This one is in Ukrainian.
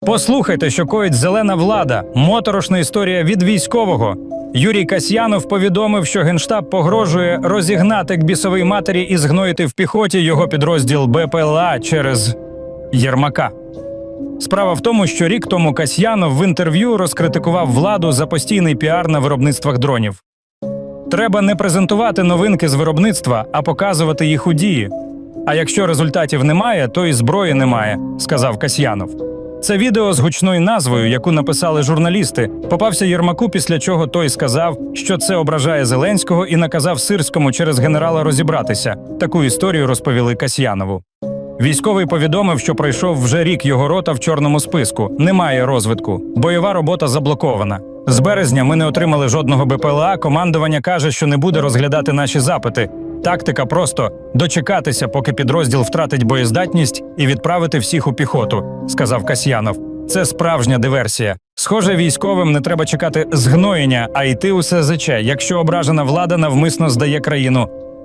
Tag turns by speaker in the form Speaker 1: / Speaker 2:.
Speaker 1: Послухайте, що коїть зелена влада, моторошна історія від військового. Юрій Касьянов повідомив, що генштаб погрожує розігнати к бісовій матері і згноїти в піхоті його підрозділ БПЛА через Єрмака. Справа в тому, що рік тому Касьянов в інтерв'ю розкритикував владу за постійний піар на виробництвах дронів. Треба не презентувати новинки з виробництва, а показувати їх у дії. А якщо результатів немає, то і зброї немає, сказав Касьянов. Це відео з гучною назвою, яку написали журналісти, попався Єрмаку, після чого той сказав, що це ображає Зеленського і наказав Сирському через генерала розібратися. Таку історію розповіли Касьянову. Військовий повідомив, що пройшов вже рік його рота в чорному списку. Немає розвитку. Бойова робота заблокована. З березня ми не отримали жодного БПЛА. Командування каже, що не буде розглядати наші запити. Тактика просто дочекатися, поки підрозділ втратить боєздатність і відправити всіх у піхоту, сказав Касьянов. Це справжня диверсія. Схоже, військовим не треба чекати згноєння, а йти у СЗЧ, якщо ображена влада навмисно здає країну